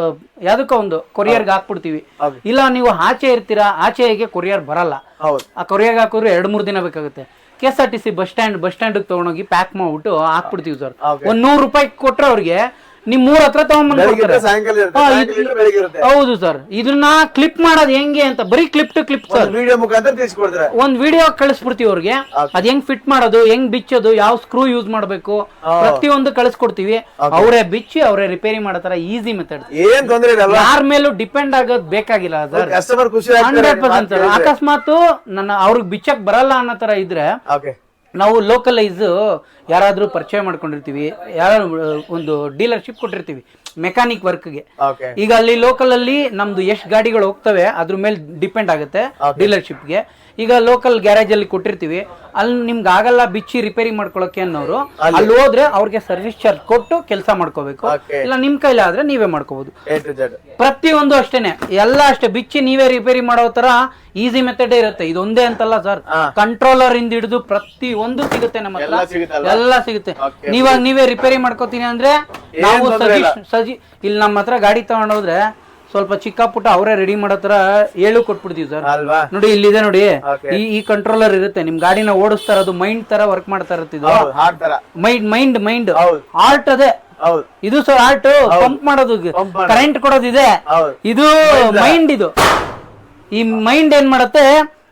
ಯಾವ್ದಕ್ಕೋ ಒಂದು ಕೊರಿಯರ್ಗೆ ಹಾಕ್ಬಿಡ್ತೀವಿ. ಇಲ್ಲ ನೀವು ಆಚೆ ಇರ್ತೀರಾ ಆಚೆಗೆ ಕೊರಿಯರ್ ಬರಲ್ಲ. ಆ ಕೊರಿಯರ್ಗೆ ಹಾಕಿದ್ರೆ ಎರಡು ಮೂರು ದಿನ ಬೇಕಾಗುತ್ತೆ. K S R T C bus stand bus stand ತಗೊಂಡೋಗಿ ಪ್ಯಾಕ್ ಮಾಡ್ಬಿಟ್ಟು ಹಾಕ್ಬಿಡ್ತೀವಿ ಸರ್. ಒಂದು ಒಂದ್ ನೂರು ರೂಪಾಯಿ ಕೊಟ್ರೆ ಅವ್ರಿಗೆ ನಿಮ್ ಮೂರ್ ಹತ್ರ ತಗೊಂಡ್ಬಂದ್ರೆ ಬೆಳಿಗ್ಗೆ ಕೊಡ್ತಾರೆ. ಸಾಯಂಕಾಲ ಇರುತ್ತೆ ಹಾ, ಸಾಯಂಕಾಲ ಇದ್ರೆ ಬೆಳಿಗ್ಗೆ ಇರುತ್ತೆ. ಹೌದು ಸರ್. ಇದನ್ನ ಕ್ಲಿಪ್ ಮಾಡೋದು ಹೆಂಗೆ ಅಂತ ಬರೀ clip to clip sir. Video ಮುಖಾಂತರ ತಿಳಿಸ್ಕೊಡ್ತಾರೆ. ಒಂದ್ ವಿಡಿಯೋ ಕಳಿಸ್ಬಿಡ್ತೀವಿ ಅವ್ರಿಗೆ. ಅದ್ ಹೆಂಗ್ ಫಿಟ್ ಮಾಡೋದು ಹೆಂಗ್ ಬಿಚ್ಚೋದು ಯಾವ ಸ್ಕ್ರೂ ಯೂಸ್ ಮಾಡ್ಬೇಕು ಪ್ರತಿಯೊಂದು ಕಳಿಸ್ಕೊಡ್ತೀವಿ. ಅವರೇ ಬಿಚ್ಚಿ ಅವರೇ ರಿಪೇರಿ ಮಾಡತಾರ ತರ ಈಸಿ ಮೆಥಡ್ ಏನ್ ತೊಂದ್ರೆ ಇರಲ್ಲ ಯಾರ ಮೇಲೂ ಡಿಪೆಂಡ್ ಆಗೋದ್ ಬೇಕಾಗಿಲ್ಲ ಸರ್ ಕಸ್ಟಮರ್ ಖುಷಿ ಹಂಡ್ರೆಡ್ ಪರ್ಸೆಂಟ್ ಸರ್ ಅಕಸ್ಮಾತ್ ನನ್ನ ಅವ್ರಿಗೆ ಬಿಚ್ಚಕ್ ಬರಲ್ಲ ಅನ್ನೋ ತರ ಇದ್ರೆ ಓಕೆ ನಾವು ಲೋಕಲೈಸ್ ಯಾರಾದರೂ ಪರಿಚಯ ಮಾಡ್ಕೊಂಡಿರ್ತೀವಿ ಯಾರು ಒಂದು ಡೀಲರ್ಶಿಪ್ ಕೊಟ್ಟಿರ್ತೀವಿ. ಮೆಕ್ಯಾನಿಕ್ ವರ್ಕ್ಗೆ ಈಗ ಅಲ್ಲಿ ಲೋಕಲ್ ಅಲ್ಲಿ ನಮ್ದು ಎಷ್ಟು ಗಾಡಿಗಳು ಹೋಗ್ತವೆ ಅದ್ರ ಮೇಲೆ ಡಿಪೆಂಡ್ ಆಗುತ್ತೆ ಡೀಲರ್ಶಿಪ್ಗೆ ಈಗ ಲೋಕಲ್ ಗ್ಯಾರೇಜ್ ಅಲ್ಲಿ ಕೊಟ್ಟಿರ್ತೀವಿ ಅಲ್ಲಿ ನಿಮ್ಗೆ ಆಗಲ್ಲ ಬಿಚ್ಚಿ ರಿಪೇರಿ ಮಾಡ್ಕೊಳಕ್ಕೆ ಅನ್ನೋರು ಅಲ್ಲಿ. ಹೋದ್ರೆ ಅವ್ರಿಗೆ ಸರ್ವಿಸ್ ಚಾರ್ಜ್ ಕೊಟ್ಟು ಕೆಲಸ ಮಾಡ್ಕೋಬೇಕು. ಇಲ್ಲ ನಿಮ್ ಕೈಲಿ ಆದ್ರೆ ನೀವೇ ಮಾಡ್ಕೋಬಹುದು ಪ್ರತಿ ಒಂದು ಜೆಡ್ ಪ್ರತಿಯೊಂದು ಅಷ್ಟೇನೆ ಎಲ್ಲ ಅಷ್ಟೇ ಬಿಚ್ಚಿ ನೀವೇ ರಿಪೇರಿ ಮಾಡೋ ತರ ಈಸಿ ಮೆಥಡ್ ಇರುತ್ತೆ. ಇದೊಂದೇ ಅಂತಲ್ಲ ಸರ್ ಕಂಟ್ರೋಲರ್ ಇಂದ ಹಿಡಿದು ಪ್ರತಿ ಒಂದು ಸಿಗುತ್ತೆ ನಮ್ಮ ಎಲ್ಲ? ಸಿಗುತ್ತೆ. ನೀವಾಗ ನೀವೇ ರಿಪೇರಿ ಮಾಡ್ಕೋತೀನಿ ಅಂದ್ರೆ ನಾವು ಸಜಿ ಇಲ್ಲಿ ನಮ್ಮ ಹತ್ರ ಗಾಡಿ ತಗೊಂಡೋದ್ರೆ ಸ್ವಲ್ಪ ಚಿಕ್ಕ ಪುಟ್ಟ ಅವರೇ ರೆಡಿ ಮಾಡೋ ತರ ಹೇಳು ಕೊಟ್ಬಿಡ್ತೀವಿ ಸರ್. ಅಲ್ವಾ? ನೋಡಿ ಇಲ್ಲಿದೆ ನೋಡಿ. ಈ ಈ ಕಂಟ್ರೋಲರ್ ಇರುತ್ತೆ. ನಿಮ್ ಗಾಡಿನ ಓಡಿಸ್ತಾ ಇರೋದು ಮೈಂಡ್ ತರ ವರ್ಕ್ ಮಾಡ್ತಾ ಇರುತ್ತೆ ಇದು. ಹೌದು ಮೈಂಡ್ ಮೈಂಡ್ ಮೈಂಡ್ ಹೌದು. ಆರ್ಟ್ ಅದೇ. ಹೌದು. ಇದು ಸರ್ ಆರ್ಟ್ ಪಂಪ್ ಮಾಡೋದು. Pump ಮಾಡೋದು. ಕರೆಂಟ್ ಕೊಡೋದಿದೆ. ಹೌದು. ಇದು ಮೈಂಡ್ ಇದು. ಈ ಮೈಂಡ್ ಏನ್ ಮಾಡುತ್ತೆ?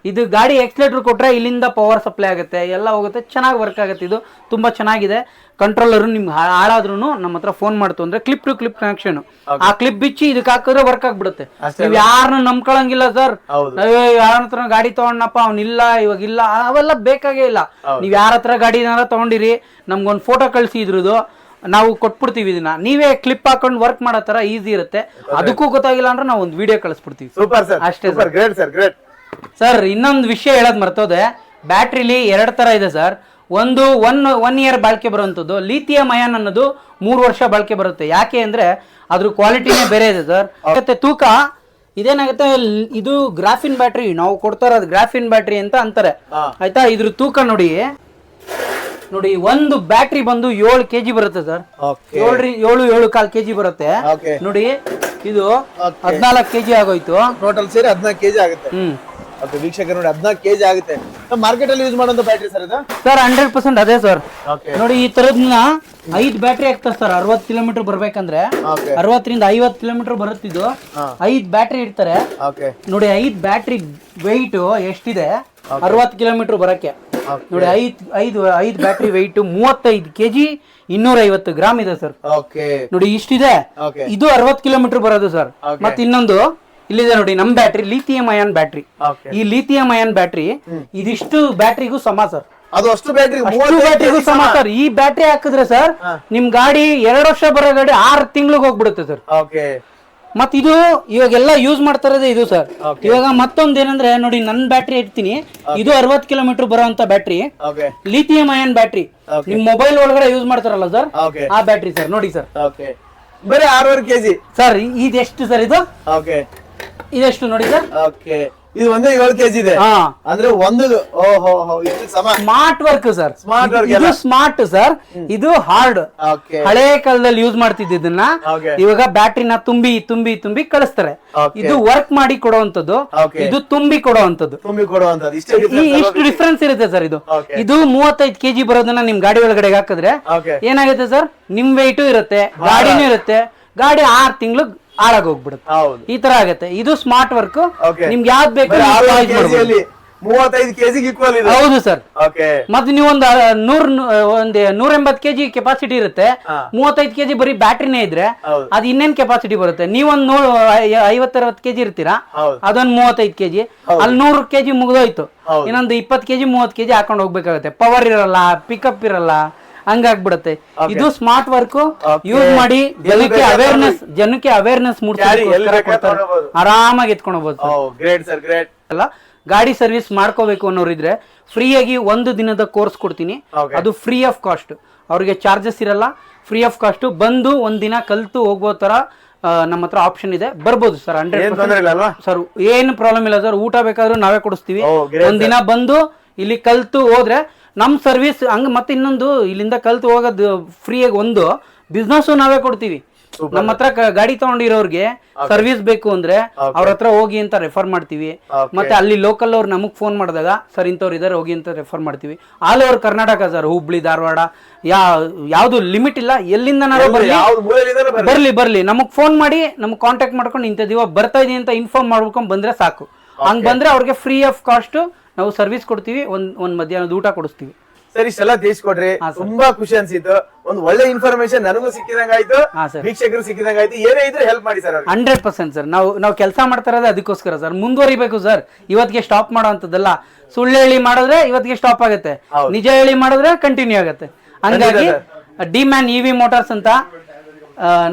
ಇದು ಗಾಡಿ ಎಕ್ಸ್ಲೇಟರ್ ಕೊಟ್ಟರೆ ಇಲ್ಲಿಂದ ಪವರ್ ಸಪ್ಲೈ ಆಗುತ್ತೆ ಎಲ್ಲ ಹೋಗುತ್ತೆ ಚೆನ್ನಾಗಿ ವರ್ಕ್ ಆಗುತ್ತೆ. ಇದು ತುಂಬಾ ಚೆನ್ನಾಗಿದೆ. ಕಂಟ್ರೋಲರ್ ನಿಮ್ಗೆ ಹಾಳಾದ್ರೂ ನಮ್ಮ ಹತ್ರ ಫೋನ್ ಮಾಡ್ತು ಅಂದ್ರೆ ಕ್ಲಿಪ್ ಟು ಕ್ಲಿಪ್ ಕನೆಕ್ಷನ್ ಆ ಕ್ಲಿಪ್ ಬಿಚ್ಚಿ ಇದಕ್ಕೆ ಹಾಕಿದ್ರೆ ವರ್ಕ್ ಆಗ್ಬಿಡುತ್ತೆ. ನೀವು ಯಾರನ್ನು ನಂಬ್ಕೊಳಂಗಿಲ್ಲ ಸರ್ ಹೌದು. ಯಾರ ಹತ್ರ ಗಾಡಿ ತಗೊಂಡಪ್ಪ ಅವ್ನಿಲ್ಲ ಇವಾಗ ಇಲ್ಲ ಅವೆಲ್ಲ ಬೇಕಾಗೇ ಇಲ್ಲ. ನೀವು ಯಾರ ಹತ್ರ ಗಾಡಿ ಏನಾರ ತಗೊಂಡಿರಿ ನಮ್ಗೊಂದು ಫೋಟೋ ಕಳಿಸಿ ಇದ್ರದ್ದು ನಾವು ಕೊಟ್ಬಿಡ್ತೀವಿ ಇದನ್ನ. ನೀವೇ ಕ್ಲಿಪ್ ಹಾಕೊಂಡು ವರ್ಕ್ ಮಾಡೋ ತರ ಈಸಿ ಇರುತ್ತೆ. ಅದಕ್ಕೂ ಗೊತ್ತಾಗಿಲ್ಲ ಅಂದ್ರೆ ನಾವು ಒಂದು ವಿಡಿಯೋ ಕಳಿಸ್ಬಿಡ್ತೀವಿ. ಸೂಪರ್ ಸರ್ ಅಷ್ಟೇ sir great sir great sir ಇನ್ನೊಂದು ವಿಷಯ ಹೇಳೋದು ಮರ್ತೋದೆ. ಬ್ಯಾಟ್ರಿಲಿ ಎರಡು ತರ ಇದೆ ಸರ್ ಒಂದು ಒನ್ ಒನ್ ಇಯರ್ ಬಾಳಿಕೆ ಬರುವಂಥದ್ದು ಲಿಥಿಯಂ ಅಯಾನ್ ಅನ್ನೋದು ಮೂರು ವರ್ಷ ಬಾಳಿಕೆ ಬರುತ್ತೆ. ಯಾಕೆ ಅಂದರೆ ಅದ್ರ ಕ್ವಾಲಿಟಿನೇ ಬೇರೆ ಇದೆ ಸರ್ ಮತ್ತೆ ತೂಕ ಇದೇನಾಗುತ್ತೆ ಇದು ಗ್ರಾಫಿನ್ ಬ್ಯಾಟ್ರಿ ನಾವು ಕೊಡ್ತಾರ ಗ್ರಾಫಿನ್ ಬ್ಯಾಟ್ರಿ ಅಂತ ಅಂತಾರೆ. ಆಯ್ತಾ? ಇದ್ರ ತೂಕ ನೋಡಿ. ನೋಡಿ ಒಂದು ಬ್ಯಾಟ್ರಿ ಬಂದು ಏಳು ಕೆಜಿ ಬರುತ್ತೆ ಸರ್. ಏಳ್ರಿ ಏಳು ಏಳು ಕಾಲ್ ಕೆಜಿ ಬರುತ್ತೆ. ನೋಡಿ ಇದು. ಹದಿನಾಲ್ಕು ಕೆಜಿ ಆಗೋಯ್ತು. ಟೋಟಲ್ ಸೇರಿ ಹದಿನಾಲ್ಕು ಕೆಜಿ ಆಗುತ್ತೆ. ಹ್ಮ್. ಓಕೆ ವೀಕ್ಷಕರು ನೋಡಿ ಹದಿನಾಲ್ಕು ಕೆಜಿ ಆಗುತ್ತೆ. ಮಾರ್ಕೆಟ್ ಅಲ್ಲಿ ಯೂಸ್ ಮಾಡುವಂತ ಬ್ಯಾಟ್ರಿ ಸರ್ ಇದು? ಸರ್ ಹಂಡ್ರೆಡ್ ಪರ್ಸೆಂಟ್ ಅದೇ ಸರ್ ನೋಡಿ ಈ ತರದ್ನ ಐದ್ ಬ್ಯಾಟ್ರಿ ಆಗ್ತದೆ ಸರ್ ಅರವತ್ ಕಿಲೋಮೀಟರ್ ಬರ್ಬೇಕಂದ್ರೆ ಅರವತ್ತರಿಂದ ಐವತ್ ಕಿಲೋಮೀಟರ್ ಬರುತ್ತಿದ್ದು. ಐದ್ ಬ್ಯಾಟ್ರಿ ಇಡ್ತಾರೆ. ನೋಡಿ ಐದ್ ಬ್ಯಾಟ್ರಿ ವೆಯ್ಟ್ ಎಷ್ಟಿದೆ? ಅರವತ್ ಕಿಲೋಮೀಟರ್ ಬರಕ್ಕೆ. ನೋಡಿ ಐದು ಐದು ಐದು ಬ್ಯಾಟ್ರಿ ವೆಯ್ಟ್ ಮೂವತ್ತೈದು ಕೆಜಿ ಇನ್ನೂರ ಐವತ್ತು ಗ್ರಾಮ್ ಇದೆ ಸರ್ ನೋಡಿ ಇಷ್ಟಿದೆ. ಇದು ಅರವತ್ತು ಕಿಲೋಮೀಟರ್ ಬರೋದು ಸರ್. ಮತ್ತೆ ಇನ್ನೊಂದು ಇಲ್ಲಿದೆ ನೋಡಿ ನಮ್ ಬ್ಯಾಟ್ರಿ ಲಿಥಿಯಂ ಅಯಾನ್ ಬ್ಯಾಟ್ರಿ. ಈ ಲಿಥಿಯಂ ಅಯಾನ್ ಬ್ಯಾಟ್ರಿ ಇದಿಷ್ಟು ಬ್ಯಾಟ್ರಿಗೂ ಸಮ ಸರ್ ಅದು ಅಷ್ಟು ಬ್ಯಾಟ್ರಿ ಅಷ್ಟು ಬ್ಯಾಟ್ರಿಗೂ ಸಮ ಸರ್ ಈ ಬ್ಯಾಟ್ರಿ ಹಾಕಿದ್ರೆ ಸರ್ ನಿಮ್ ಗಾಡಿ ಎರಡು ವರ್ಷ ಬರೋ ಗಾಡಿ ಆರು ತಿಂಗಳಿಗೆ ಹೋಗ್ಬಿಡುತ್ತೆ ಸರ್ ಮತ್ ಇದು ಇವಾಗೆಲ್ಲ ಯೂಸ್ ಮಾಡ್ತಾ ಇರೋದೇ ಇದು ಸರ್ ಇವಾಗ ಮತ್ತೊಂದ್ ಏನಂದ್ರೆ ನೋಡಿ ನನ್ ಬ್ಯಾಟ್ರಿ ಇಡ್ತೀನಿ. ಇದು ಅರವತ್ ಕಿಲೋಮೀಟರ್ ಬರೋಂತ ಬ್ಯಾಟ್ರಿ ಲಿಥಿಯಂ ಅಯನ್ ಬ್ಯಾಟ್ರಿ. ನಿಮ್ ಮೊಬೈಲ್ ಒಳಗಡೆ ಯೂಸ್ ಮಾಡ್ತಾರಲ್ಲ ಸರ್ ಆ ಬ್ಯಾಟ್ರಿ ಸರ್ ನೋಡಿ ಸರ್ ಬರೀ ಆರೂವರೆ ಕೆಜಿ ಸರ್ ಇದೆಷ್ಟು ಸರ್ ಇದು? ಇದೆಷ್ಟು ನೋಡಿ ಸರ್ ಇದು ಒಂದೇ ಏಳು ಕೆಜಿ ಇದೆ. ಹಾ. ಅಂದ್ರೆ ಒಂದು ಓಹೋ smart work sir. Smart work ಇದು ಸ್ಮಾರ್ಟ್ ಸರ್. ಇದು ಹಾರ್ಡ್ ಹಳೆ ಕಾಲದಲ್ಲಿ ಯೂಸ್ ಮಾಡ್ತಿದ್ದನ್ನ ಇದನ್ನ ಇವಾಗ ಬ್ಯಾಟ್ರಿನ ತುಂಬಿ ತುಂಬಿ ತುಂಬಿ ಕಳಿಸ್ತಾರೆ. ಇದು ವರ್ಕ್ ಮಾಡಿ ಕೊಡುವಂತದ್ದು. ಇದು ತುಂಬಿ ಕೊಡುವಂತದ್ದು ತುಂಬಿ ಕೊಡುವಂತದ್ದು ಇಷ್ಟೇ ಡಿಫ್ರೆನ್ಸ್ ಇರುತ್ತೆ ಸರ್ ಇದು. ಇದು ಮೂವತ್ತೈದು ಕೆಜಿ ಬರೋದನ್ನ ನಿಮ್ ಗಾಡಿ ಒಳಗಡೆ ಹಾಕಿದ್ರೆ ಏನಾಗುತ್ತೆ ಸರ್? ನಿಮ್ ವೆಯ್ಟು ಇರುತ್ತೆ ಗಾಡಿನೂ ಇರುತ್ತೆ. ಗಾಡಿ ಆರ್ ತಿಂಗಳು ಹಾಳಾಗ್ ಹೋಗ್ಬಿಡುತ್ತೆ ಹೌದು. ಈ ತರ ಆಗುತ್ತೆ. ಇದು ಸ್ಮಾರ್ಟ್ ವರ್ಕ್ Okay. ನಿಮ್ಗೆ ಯಾವ್ದು ಬೇಕು ಬರೀ ನೀವು ಆರೂವರೆ choice ಮಾಡ್ಬೋದು. ಕೆಜಿಯಲ್ಲಿ ಮೂವತ್ತೈದು ಕೆಜಿಗೆ ಈಕ್ವಲ್ ಇದೆ. ಹೌದು ಸರ್ ಓಕೆ ಮತ್ತೆ ನೀವು ಒಂದು ನೂರ್ ಒಂದ್ ನೂರ ಎಂಬತ್ ಕೆಜಿ ಕೆಪಾಸಿಟಿ ಇರುತ್ತೆ. ಹಾ. ಮೂವತ್ತೈದು ಕೆಜಿ ಬರೀ ಬ್ಯಾಟ್ರಿನೇ ಇದ್ರೆ ಹೌದು. ಅದ್ ಇನ್ನೇನ್ ಕೆಪಾಸಿಟಿ ಬರುತ್ತೆ? ನೀವೊಂದ್ ನೂರ್ ಐವತ್ತರವತ್ ಕೆಜಿ ಇರ್ತೀರಾ? ಹೌದು. ಅದೊಂದ್ ಮೂವತ್ತೈದು ಕೆಜಿ ಅಲ್ಲಿ ನೂರು ಕೆಜಿ ಮುಗ್ದೋಯ್ತು. ಹೌದು. ಇನ್ನೊಂದು ಇಪ್ಪತ್ ಕೆಜಿ ಮೂವತ್ ಕೆಜಿ ಹಾಕೊಂಡು ಹೋಗ್ಬೇಕಾಗುತ್ತೆ. ಪವರ್ ಇರಲ್ಲ ಪಿಕಪ್ ಇರಲ್ಲ. ಹಂಗಾಗ್ಬಿಡುತ್ತೆ. ಇದು ಸ್ಮಾರ್ಟ್ ವರ್ಕ್ ಯೂಸ್ ಮಾಡಿ ಜನಕ್ಕೆ ಅವೇರ್ನೆಸ್ ಜನಕ್ಕೆ ಅವೇರ್ನೆಸ್ ಮೂಡಿಸ್ತಾರೆ ಆರಾಮಾಗಿ ಎತ್ಕೊಂಡು ಹೋಗ್ಬೋದು ಗ್ರೇಟ್ ಅಲ್ಲ ಗಾಡಿ ಸರ್ವಿಸ್ ಮಾಡ್ಕೋಬೇಕು ಅನ್ನೋರಿದ್ರೆ ಫ್ರೀಯಾಗಿ ಒಂದು ದಿನದ ಕೋರ್ಸ್ ಕೊಡ್ತೀನಿ. ಅದು ಫ್ರೀ ಆಫ್ ಕಾಸ್ಟ್ ಅವ್ರಿಗೆ ಚಾರ್ಜಸ್ ಇರಲ್ಲ. ಫ್ರೀ ಆಫ್ ಕಾಸ್ಟ್ ಬಂದು ಒಂದ್ ದಿನ ಕಲ್ತು ಹೋಗೋ ತರ ನಮ್ಮ ಹತ್ರ ಆಪ್ಷನ್ ಇದೆ. ಬರ್ಬೋದು ಸರ್ ಹಂಡ್ರೆಡ್ ಸರ್ ಏನು ಪ್ರಾಬ್ಲಮ್ ಇಲ್ಲ ಸರ್. ಊಟ ಬೇಕಾದ್ರೂ ನಾವೇ ಕೊಡಿಸ್ತೀವಿ. ಒಂದಿನ ಒಂದ್ ದಿನ ಬಂದು ಇಲ್ಲಿ ಕಲ್ತು ಹೋದ್ರೆ ನಮ್ ಸರ್ವಿಸ್ ಹಂಗೆ ಮತ್ತೆ ಇನ್ನೊಂದು ಇಲ್ಲಿಂದ ಕಲ್ತು ಹೋಗೋದು ಫ್ರೀಯಾಗಿ ಒಂದು ಬಿಸ್ನೆಸ್ ನಾವೇ ಕೊಡ್ತೀವಿ. ನಮ್ಮ ಹತ್ರ ಗಾಡಿ ತಗೊಂಡಿರೋರ್ಗೆ ಸರ್ವಿಸ್ ಬೇಕು ಅಂದ್ರೆ ಅವ್ರ ಹತ್ರ ಹೋಗಿ ಅಂತ ರೆಫರ್ ಮಾಡ್ತೀವಿ. ಮತ್ತೆ ಅಲ್ಲಿ ಲೋಕಲ್ ಅವ್ರು ನಮಗ್ ಫೋನ್ ಮಾಡಿದಾಗ ಸರ್ ಇಂಥವ್ರು ಇದಾರೆ ಹೋಗಿ ಅಂತ ರೆಫರ್ ಮಾಡ್ತೀವಿ. All over Karnataka sir Hubli Dharwad ಯಾ ಯಾವ್ದು ಲಿಮಿಟ್ ಇಲ್ಲ. ಎಲ್ಲಿಂದ ಬರ್ಲಿ. ಬರ್ಲಿ. ನಮಗ್ ಫೋನ್ ಮಾಡಿ ನಮಗ್ ಕಾಂಟ್ಯಾಕ್ಟ್ ಮಾಡ್ಕೊಂಡು ಇಂಥದಿವ ಬರ್ತಾ ಇದೀನಿ ಅಂತ ಇನ್ಫಾರ್ಮ್ ಮಾಡ್ಕೊಂಡ್ ಬಂದ್ರೆ ಸಾಕು. ಹಂಗ್ ಬಂದ್ರೆ ಅವ್ರಿಗೆ ಫ್ರೀ ಆಫ್ ಕಾಸ್ಟ್ ನಾವು ಸರ್ವಿಸ್ ಕೊಡ್ತೀವಿ ಒಂದ್ ಒಂದ್ ಮಧ್ಯಾಹ್ನದ ಊಟ ಕೊಡಿಸ್ತೀವಿ. ಸರ್ ಇಷ್ಟೆಲ್ಲ ತಿಳಿಸ್ಕೊಡ್ರಿ ತುಂಬಾ ಖುಷಿ ಅನ್ಸಿತ್ತು. ಒಂದು ಒಳ್ಳೆ ಇನ್ಫಾರ್ಮೇಶನ್ ನನಗೂ ಸಿಕ್ಕಿದಂಗಾಯ್ತು. ವೀಕ್ಷಕರು ಸಿಕ್ಕಿದಂಗಾಯ್ತು ಏನೇ ಇದ್ರೆ ಹೆಲ್ಪ್ ಮಾಡಿ ಸರ್ ಹಂಡ್ರೆಡ್ ಪರ್ಸೆಂಟ್ ಸರ್. ನಾವು ನಾವು ಕೆಲಸ ಮಾಡ್ತಾ ಇರೋದೇ ಅದಕ್ಕೋಸ್ಕರ ಸರ್. ಮುಂದುವರಿಬೇಕು ಸರ್. ಇವತ್ತಿಗೆ ಸ್ಟಾಪ್ ಮಾಡೋ ಅಂತದಲ್ಲ ಸುಳ್ಳು ಹೇಳಿ ಮಾಡಿದ್ರೆ ಇವತ್ತಿಗೆ ಸ್ಟಾಪ್ ಆಗುತ್ತೆ. ನಿಜ ಹೇಳಿ ಮಾಡಿದ್ರೆ ಕಂಟಿನ್ಯೂ ಆಗುತ್ತೆ. ಹಂಗಾಗಿ D man E V motors ಅಂತ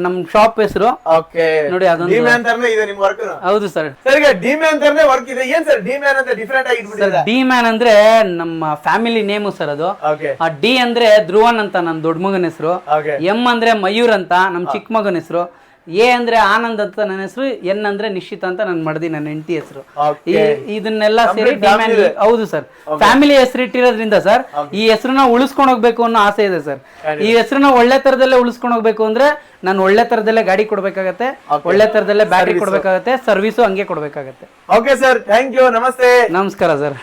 ನಮ್ ಶಾಪ್ ಹೆಸರು. ಓಕೆ ನೋಡಿ, ಅದೊಂದು- ಡಿಮ್ಯಾನ್ ಅಂತಾನೆ ಇದೆ ನಿಮ್ ವರ್ಕ್ ಹೌದು ಸರ್ ಸರ್ ಈಗ ಡಿಮ್ಯಾನ್ ಅಂತಾನೆ ವರ್ಕ್ ಇದೆ. ಏನ್ ಸರ್ ಡಿಮ್ಯಾನ್ ಅಂತ ಡಿಫ್ರೆಂಟ್ ಆಗಿ ಸರ್ ಡಿ ಮ್ಯಾನ್ ಅಂದ್ರೆ ನಮ್ಮ ಫ್ಯಾಮಿಲಿ ನೇಮು ಸರ್ ಅದು. ಓಕೆ ಆ ಡಿ ಅಂದ್ರೆ ಧ್ರುವನ್ ಅಂತ ನನ್ನ ದೊಡ್ಡ ಮಗನ ಹೆಸರು. ಓಕೆ ಎಂ ಅಂದ್ರೆ ಮಯೂರ್ ಅಂತ ನಮ್ಮ ಚಿಕ್ಕ ಮಗನ ಹೆಸರು. ಎ ಅಂದ್ರೆ ಆನಂದ್ ಅಂತ ನನ್ನ ಹೆಸರು ಎನ್ ಅಂದ್ರೆ ನಿಶ್ಚಿತ ಅಂತ ನಾನು ಮಡದಿ ನನ್ನ ಹೆಂಡತಿ ಹೆಸರು. ಇದನ್ನೆಲ್ಲ ಸೇರಿ ಹೌದು ಸರ್. ಫ್ಯಾಮಿಲಿ ಹೆಸರು ಇಟ್ಟಿರೋದ್ರಿಂದ ಸರ್ ಈ ಹೆಸರನ್ನ ಉಳಿಸ್ಕೊಂಡು ಹೋಗ್ಬೇಕು ಅನ್ನೋ ಆಸೆ ಇದೆ ಸರ್. ಈ ಹೆಸರನ್ನ ಒಳ್ಳೆ ತರದಲ್ಲೇ ಉಳಿಸ್ಕೊಂಡು ಹೋಗ್ಬೇಕು ಅಂದ್ರೆ ನಾನು ಒಳ್ಳೆ ತರದಲ್ಲೇ ಗಾಡಿ ಕೊಡ್ಬೇಕಾಗತ್ತೆ ಒಳ್ಳೆ ತರದಲ್ಲೇ ಬ್ಯಾಟ್ರಿ ಕೊಡ್ಬೇಕಾಗತ್ತೆ ಸರ್ವಿಸು ಹಂಗೆ ಕೊಡ್ಬೇಕಾಗತ್ತೆ. ಓಕೆ ಸರ್ ಥ್ಯಾಂಕ್ ಯು ನಮಸ್ತೆ. ನಮಸ್ಕಾರ ಸರ್